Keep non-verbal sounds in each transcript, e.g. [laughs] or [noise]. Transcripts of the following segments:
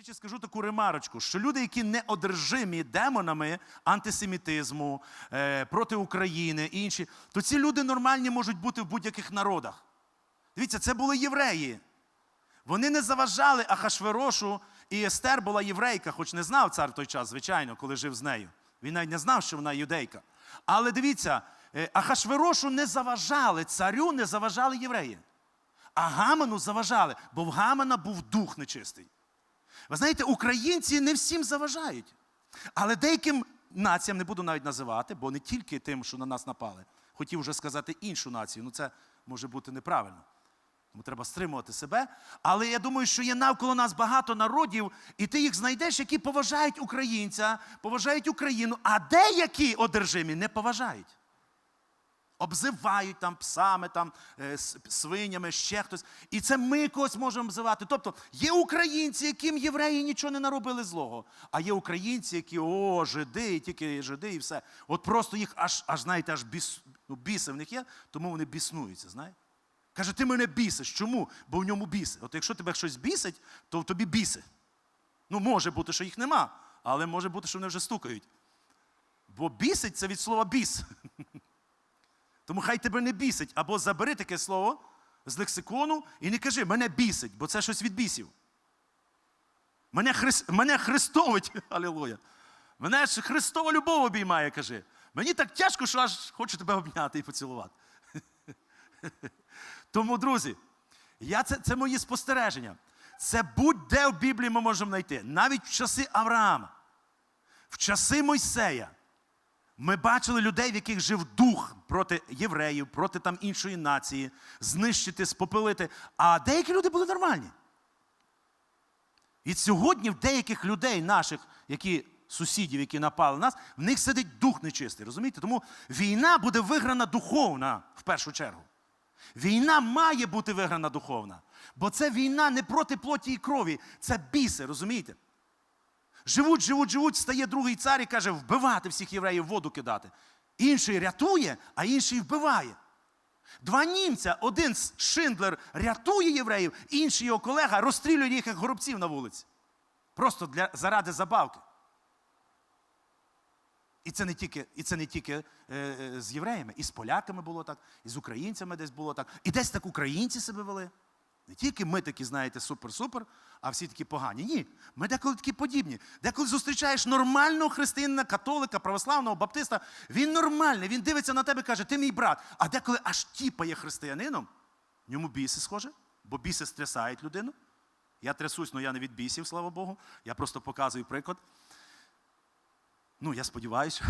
речі, скажу таку ремарочку, що люди, які не одержимі демонами антисемітизму е, проти України і інші, то ці люди нормальні можуть бути в будь-яких народах. Дивіться, це були євреї. Вони не заважали Ахашверошу, і Естер була єврейка, хоч не знав цар в той час, звичайно, коли жив з нею. Він навіть не знав, що вона юдейка. Але дивіться, е, Ахашверошу не заважали, царю не заважали євреї. А Гаману заважали, бо в Гамана був дух нечистий. Ви знаєте, українці не всім заважають. Але деяким націям не буду навіть називати, бо не тільки тим, що на нас напали. Хотів вже сказати іншу націю. Ну це може бути неправильно. Тому треба стримувати себе. Але я думаю, що є навколо нас багато народів, і ти їх знайдеш, які поважають українця, поважають Україну, а деякі одержимі не поважають. Обзивають там псами, там, е, свинями, ще хтось. І це ми когось можемо обзивати. Тобто є українці, яким євреї нічого не наробили злого. А є українці, які о, жиди, і тільки жиди, і все. От просто їх аж, аж знаєте, аж біс, ну, біси в них є, тому вони біснуються, знаєте? Каже, ти мене бісиш. Чому? Бо в ньому біси. От якщо тебе щось бісить, то в тобі біси. Ну, може бути, що їх нема, але може бути, що вони вже стукають. Бо бісить це від слова біс. [laughs] Тому хай тебе не бісить, або забери таке слово з лексикону і не кажи, мене бісить, бо це щось від бісів. Мене, хрис... мене хрестовить, [laughs] алілуя. Мене ж Христова любов обіймає, каже. Мені так тяжко, що аж хочу тебе обняти і поцілувати. [laughs] Тому, друзі, я це, це мої спостереження. Це будь-де в Біблії ми можемо знайти. Навіть в часи Авраама, в часи Мойсея. Ми бачили людей, в яких жив дух проти євреїв, проти там іншої нації, знищити, спопилити. А деякі люди були нормальні. І сьогодні в деяких людей, наших, які сусідів, які напали на нас, в них сидить дух нечистий. Розумієте? Тому війна буде виграна духовна в першу чергу. Війна має бути виграна духовна. Бо це війна не проти плоті і крові, це біси, розумієте? Живуть, живуть, живуть, стає другий цар і каже, вбивати всіх євреїв воду кидати. Інший рятує, а інший вбиває. Два німця, один з Шиндлер рятує євреїв, інший його колега розстрілює їх як горобців на вулиці. Просто для, заради забавки. І це не тільки, і це не тільки е, е, з євреями, і з поляками було так, і з українцями десь було так. І десь так українці себе вели. Не тільки ми такі, знаєте, супер-супер, а всі такі погані. Ні, ми деколи такі подібні. Деколи зустрічаєш нормального християнина, католика, православного, баптиста, він нормальний, він дивиться на тебе і каже, ти мій брат. А деколи аж тіпає християнином, в ньому біси схоже, бо біси стрясають людину. Я трясусь, але я не від бісів, слава Богу. Я просто показую приклад. Ну, я сподіваюся.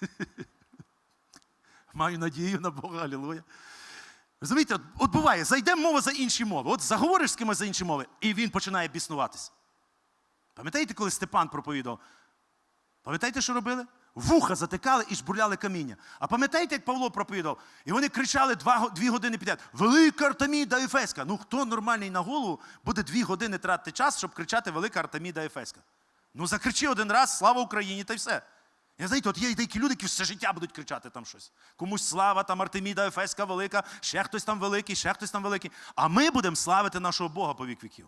[laughs] Маю надію на Бога, алілуя. Розумієте, от, от буває, зайде мова за інші мови. От заговориш з кимось за інші мови, і він починає біснуватись. Пам'ятаєте, коли Степан проповідав? Пам'ятаєте, що робили? Вуха затикали і жбурляли каміння. А пам'ятаєте, як Павло проповідав? І вони кричали два, дві години підряд: Велика Артеміда Ефеська! Ну хто нормальний на голову буде дві години тратити час, щоб кричати Велика Артеміда Ефеська? Ну закричи один раз, слава Україні, та й все. Я знаєте, от є деякі люди, які все життя будуть кричати там щось. Комусь слава, там Артеміда Ефеська велика, ще хтось там великий, ще хтось там великий. А ми будемо славити нашого Бога по вік віків.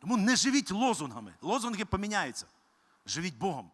Тому не живіть лозунгами. Лозунги поміняються. Живіть Богом.